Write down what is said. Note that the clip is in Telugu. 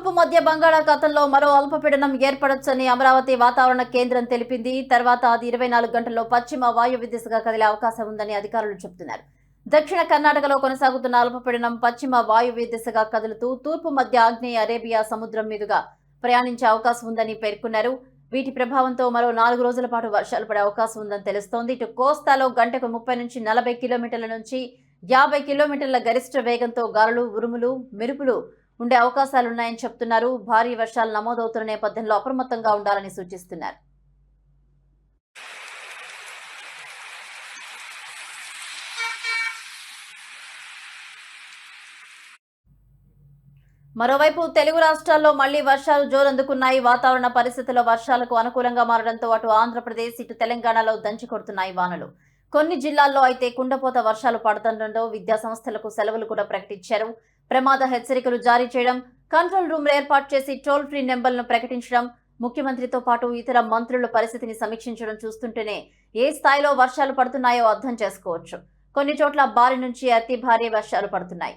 తూర్పు మధ్య బంగాళాఖాతంలో మరో అల్పపీడనం ఏర్పడొచ్చని అమరావతి వాతావరణ కేంద్రం తెలిపింది. తర్వాత అది ఇరవై నాలుగు గంటల్లో పశ్చిమ వాయువ్య దిశగా కదిలే అవకాశం ఉందని అధికారులు చెబుతున్నారు. దక్షిణ కర్ణాటకలో కొనసాగుతున్న అల్పపీడనం పశ్చిమ వాయువ్య దిశగా కదులుతూ తూర్పు మధ్య ఆగ్నేయ అరేబియా సముద్రం మీదుగా ప్రయాణించే అవకాశం ఉందని పేర్కొన్నారు. వీటి ప్రభావంతో మరో నాలుగు రోజుల పాటు వర్షాలు పడే అవకాశం ఉందని తెలుస్తోంది. ఇటు కోస్తాలో గంటకు ముప్పై నుంచి నలభై కిలోమీటర్ల నుంచి యాభై కిలోమీటర్ల గరిష్ట వేగంతో గాలులు ఉరుములు మెరుపులు ఉండే అవకాశాలున్నాయని చెప్తున్నారు. భారీ వర్షాలు నమోదవుతున్న నేపథ్యంలో అప్రమత్తంగా ఉండాలని సూచిస్తున్నారు. మరోవైపు తెలుగు రాష్ట్రాల్లో మళ్ళీ వర్షాలు జోరందుకున్నాయి. వాతావరణ పరిస్థితుల్లో వర్షాలకు అనుకూలంగా మారడంతో అటు ఆంధ్రప్రదేశ్ ఇటు తెలంగాణలో దంచి కొడుతున్నాయి వానలు. కొన్ని జిల్లాల్లో అయితే కుండపోత వర్షాలు పడుతుండటంతో విద్యాసంస్థలకు సెలవులు కూడా ప్రకటించారు. ప్రమాద హెచ్చరికలు జారీ చేయడం కంట్రోల్ రూమ్ ఏర్పాటు చేసి టోల్ ఫ్రీ నెంబర్లను ప్రకటించడం ముఖ్యమంత్రితో పాటు ఇతర మంత్రుల పరిస్థితిని సమీక్షించడం చూస్తుంటేనే ఏ స్థాయిలో వర్షాలు పడుతున్నాయో అర్థం చేసుకోవచ్చు. కొన్ని చోట్ల భారీ నుంచి అతి భారీ వర్షాలు పడుతున్నాయి.